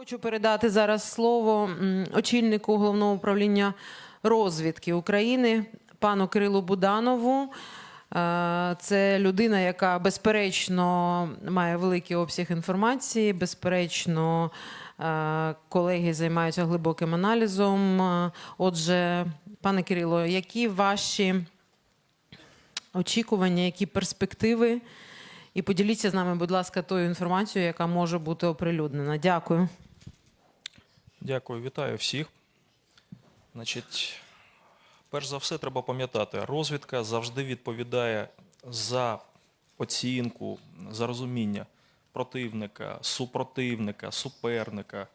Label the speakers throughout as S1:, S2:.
S1: Хочу передати зараз слово очільнику головного управління розвідки України пану Кирилу Буданову. Е, Це людина, яка безперечно має великий обсяг інформації. Безперечно, е, колеги займаються глибоким аналізом. Е, Отже, пане Кирило, які ваші очікування, які перспективи? І поділіться з нами, будь ласка, тою інформацією, яка може бути оприлюднена. Дякую.
S2: Дякую, вітаю всіх. Значить, перш за все, треба пам'ятати, розвідка завжди відповідає за оцінку, за розуміння противника, супротивника, суперника,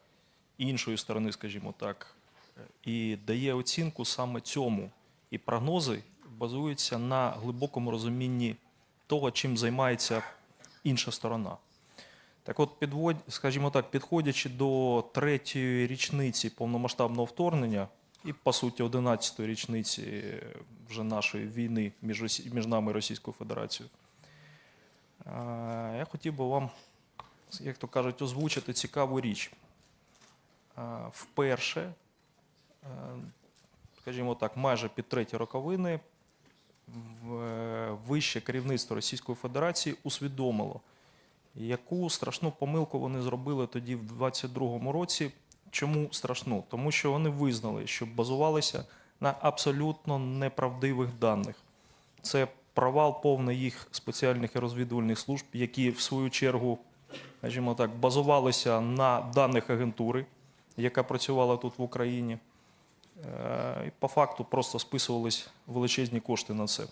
S2: іншої сторони, скажімо так, і дає оцінку саме цьому. І прогнози базуються на глибокому розумінні того, чим займається інша сторона. Так от, підвод, скажімо так, підходячи до третьої річниці повномасштабного вторгнення і, по суті, 11-ї річниці е, вже нашої війни між, між нами і Російською Федерацією, я хотів би вам, як то кажуть, озвучити цікаву річ. Вперше, е, скажімо так, майже під треті роковини е, вище керівництво Російської Федерації усвідомило, яку страшну помилку вони зробили тоді в 22-му році. Чому страшну? Тому що вони визнали, що базувалися на абсолютно неправдивих даних. Це провал повний їх спеціальних і розвідувальних служб, які в свою чергу, скажімо так, базувалися на даних агентури, яка працювала тут в Україні. Е, по факту просто списувались величезні кошти на це.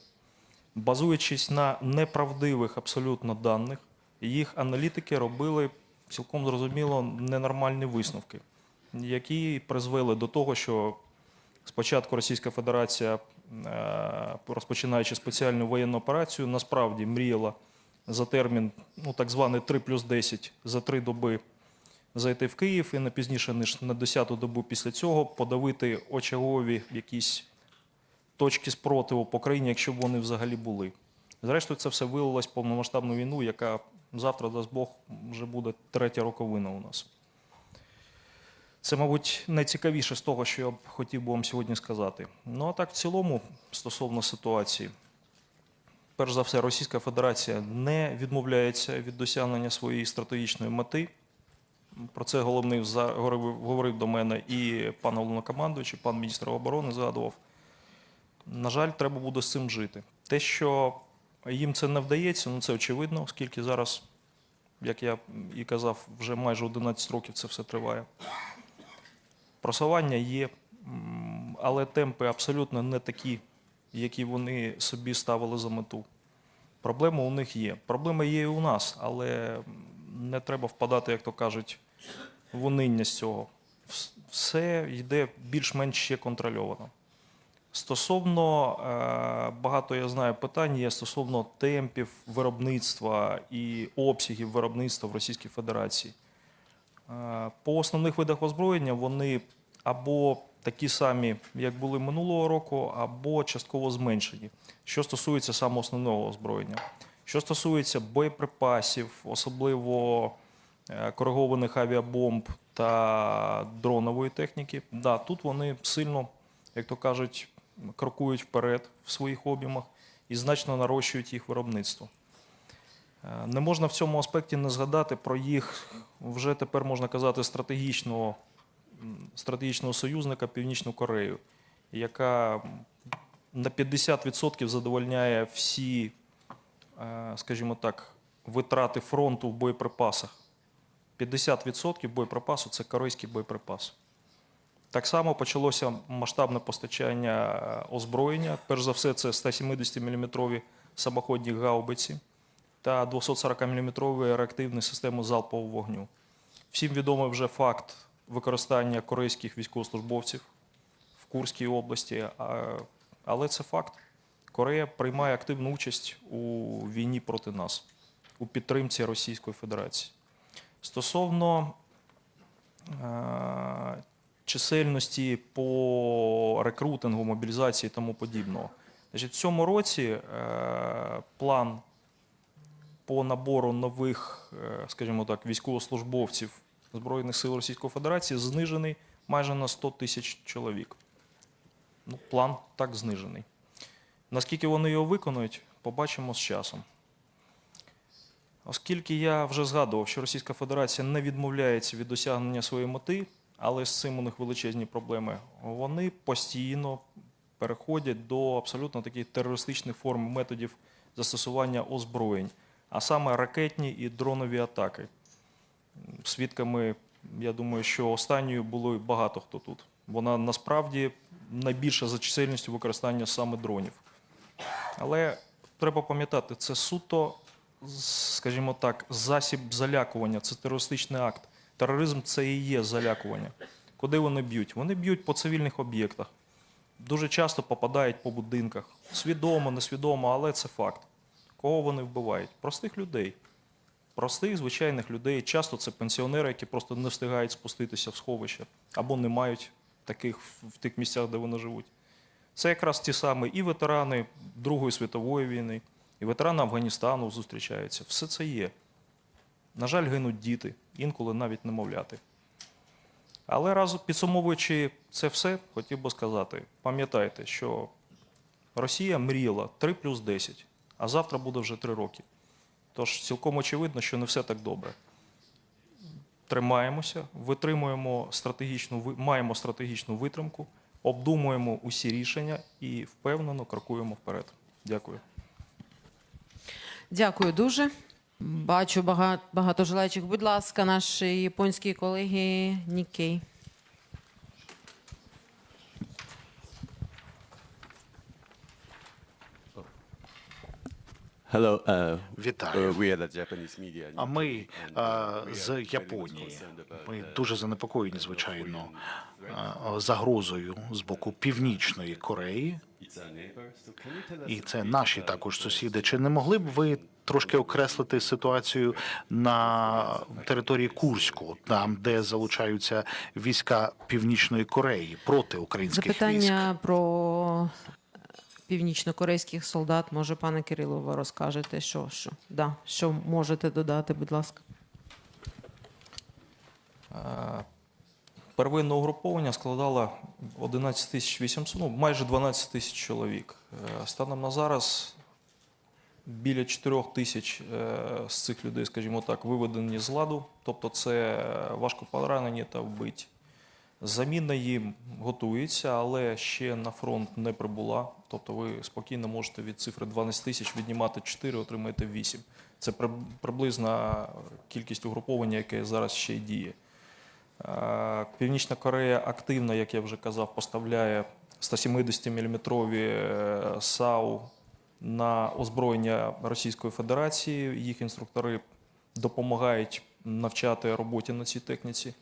S2: Базуючись на неправдивих абсолютно даних, їх аналітики робили цілком зрозуміло ненормальні висновки, які призвели до того, що спочатку Російська Федерація, е, розпочинаючи спеціальну воєнну операцію, насправді мріяла за термін, ну так званий 3 плюс 10, за три доби зайти в Київ і не пізніше ніж на 10-ту добу після цього подавити очагові якісь точки спротиву по країні, якщо б вони взагалі були. Зрештою, це все вилилось повномасштабну війну, яка завтра, дасть Бог, вже буде третя роковина у нас. Це, мабуть, найцікавіше з того, що я б хотів би вам сьогодні сказати. Ну а так, в цілому, стосовно ситуації, перш за все, Російська Федерація не відмовляється від досягнення своєї стратегічної мети. Про це головний говорив, до мене і пан головнокомандуючий, пан міністр оборони згадував. На жаль, треба буде з цим жити. Те, що їм це не вдається, ну це очевидно, оскільки зараз, як я і казав, вже майже 11 років це все триває. Просування є, але темпи абсолютно не такі, які вони собі ставили за мету. Проблема у них є. Проблема є і у нас, але не треба впадати, як то кажуть, в униння з цього. Все йде більш-менш ще контрольовано. Стосовно е, багато я знаю питань є стосовно темпів виробництва і обсягів виробництва в Російській Федерації. Е, По основних видах озброєння вони або такі самі, як були минулого року, або частково зменшені. Що стосується саме основного озброєння. Що стосується боєприпасів, особливо е, коригованих авіабомб та дронової техніки, да, тут вони сильно, як то кажуть, крокують вперед в своїх об'ємах і значно нарощують їх виробництво. Е, Не можна в цьому аспекті не згадати про їх вже тепер можна казати стратегічного, стратегічного союзника Північну Корею, яка на 50% задовольняє всі, е, скажімо так, витрати фронту в боєприпасах. 50% боєприпасу це корейський боєприпас. Так само почалося масштабне постачання е, озброєння. Перш за все, це 170-мм самоходні гаубиці та 240-мм реактивні системи залпового вогню. Всім відомий вже факт використання корейських військовослужбовців в Курській області, але це факт. Корея приймає активну участь у війні проти нас, у підтримці Російської Федерації. Стосовно е, чисельності по рекрутингу, мобілізації і тому подібного. Значить, в цьому році е, план по набору нових, е, скажімо так, військовослужбовців Збройних сил Російської Федерації знижений майже на 100 тисяч чоловік. Ну, план так знижений. Наскільки вони його виконують, побачимо з часом. Оскільки я вже згадував, що Російська Федерація не відмовляється від досягнення своєї мети, але з цим у них величезні проблеми, вони постійно переходять до абсолютно таких терористичних форм методів застосування озброєнь, а саме ракетні і дронові атаки. Свідками, я думаю, що останньою було багато хто тут. Вона насправді найбільша за чисельністю використання саме дронів. Але треба пам'ятати, це суто, скажімо так, засіб залякування, це терористичний акт. Тероризм це і є залякування. Куди вони б'ють? Вони б'ють по цивільних об'єктах. Дуже часто попадають по будинках. Свідомо, несвідомо, але це факт. Кого вони вбивають? Простих людей. Простих, звичайних людей. Часто це пенсіонери, які просто не встигають спуститися в сховище або не мають таких в тих місцях, де вони живуть. Це якраз ті самі і ветерани Другої світової війни, і ветерани Афганістану зустрічаються. Все це є. На жаль, гинуть діти, інколи навіть немовляти. Але разом підсумовуючи це все, хотів би сказати: пам'ятайте, що Росія мріяла 3 плюс 10, а завтра буде вже 3 роки. Тож цілком очевидно, що не все так добре. Тримаємося, витримуємо стратегічну, маємо стратегічну витримку, обдумуємо усі рішення і впевнено крокуємо вперед. Дякую.
S1: Дякую дуже. Бачу багато, багато желаючих. Будь ласка, наші японські колеги Нікей.
S3: Hello, uh,
S4: Вітаю.
S3: uh, we are the Japanese media.
S4: А ми а,
S3: uh,
S4: з Японії. Ми
S3: uh,
S4: дуже занепокоєні, звичайно, а, загрозою з боку Північної Кореї, і це наші також сусіди. Чи не могли б ви трошки окреслити ситуацію на території Курську, там де залучаються війська Північної Кореї проти українських військ?
S1: Запитання про північно-корейських солдат. Може, пане Кирилове, розкажете, що, що, да, що можете додати, будь ласка.
S2: Е, Первинне угруповання складало 11 тисяч 800, ну, майже 12 тисяч чоловік. Е, Станом на зараз біля 4 тисяч е, з цих людей, скажімо так, виведені з ладу, тобто це важко поранені та вбиті. Заміна їм готується, але ще на фронт не прибула. Тобто ви спокійно можете від цифри 12 тисяч віднімати 4, отримаєте 8. Це приблизна кількість угруповання, яке зараз ще діє. Е, Північна Корея активно, як я вже казав, поставляє 170-мм САУ на озброєння Російської Федерації. Їх інструктори допомагають навчати роботі на цій техніці.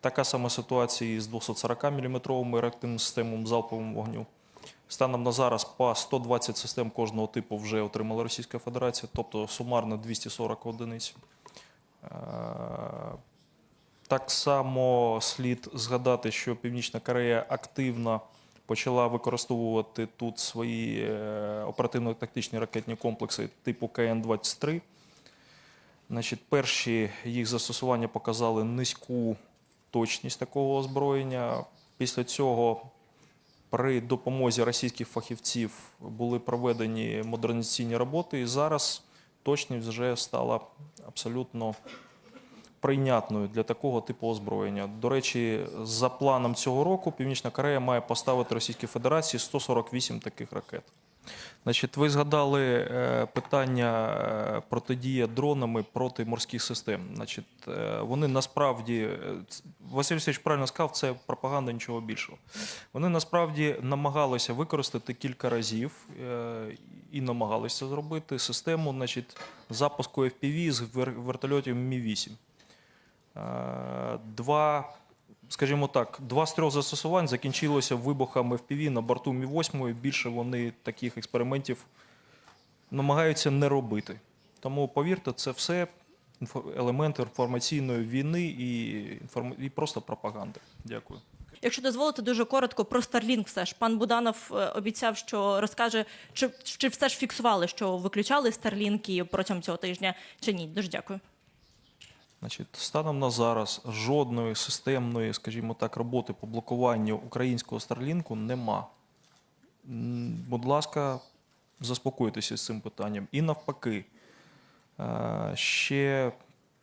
S2: Така сама ситуація і з 240-мм реактивним системом залпового вогню. Станом на зараз по 120 систем кожного типу вже отримала Російська Федерація, тобто сумарно 240 одиниць. Е, так само слід згадати, що Північна Корея активно почала використовувати тут свої е, оперативно-тактичні ракетні комплекси типу КН-23. Значить, перші їх застосування показали низьку точність такого озброєння. Після цього при допомозі російських фахівців були проведені модернізаційні роботи, і зараз точність вже стала абсолютно прийнятною для такого типу озброєння. До речі, за планом цього року Північна Корея має поставити Російській Федерації 148 таких ракет. Значить, ви згадали е, питання е, протидія дронами проти морських систем. Значить, е, вони насправді Василь Васильович правильно сказав, це пропаганда нічого більшого. Вони насправді намагалися використати кілька разів і намагалися зробити систему значить, запуску FPV з вер- вертольотів Мі-8. Е, Два, скажімо так, два з трьох застосувань закінчилося вибухами FPV на борту Мі-8. Більше вони таких експериментів намагаються не робити. Тому повірте, це все елементи інформаційної війни і, інформ- і просто пропаганди. Дякую.
S5: Якщо дозволите дуже коротко про Starlink все ж. Пан Буданов е, обіцяв, що розкаже, чи, чи все ж фіксували, що виключали Starlink протягом цього тижня, чи ні. Дуже дякую.
S2: Значить, станом на зараз жодної системної, скажімо так, роботи по блокуванню українського Старлінку нема. Будь ласка, заспокойтеся з цим питанням. І навпаки, е, ще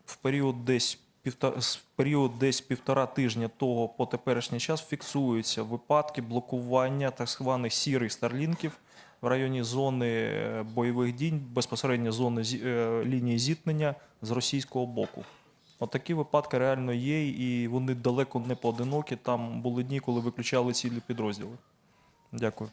S2: в період десь півтора, в період десь півтора тижня того по теперішній час фіксуються випадки блокування так званих сірих старлінків в районі зони е, бойових дій, безпосередньо зони е, лінії зіткнення з російського боку. От такі випадки реально є, і вони далеко не поодинокі. Там були дні, коли виключали цілі підрозділи. Дякую.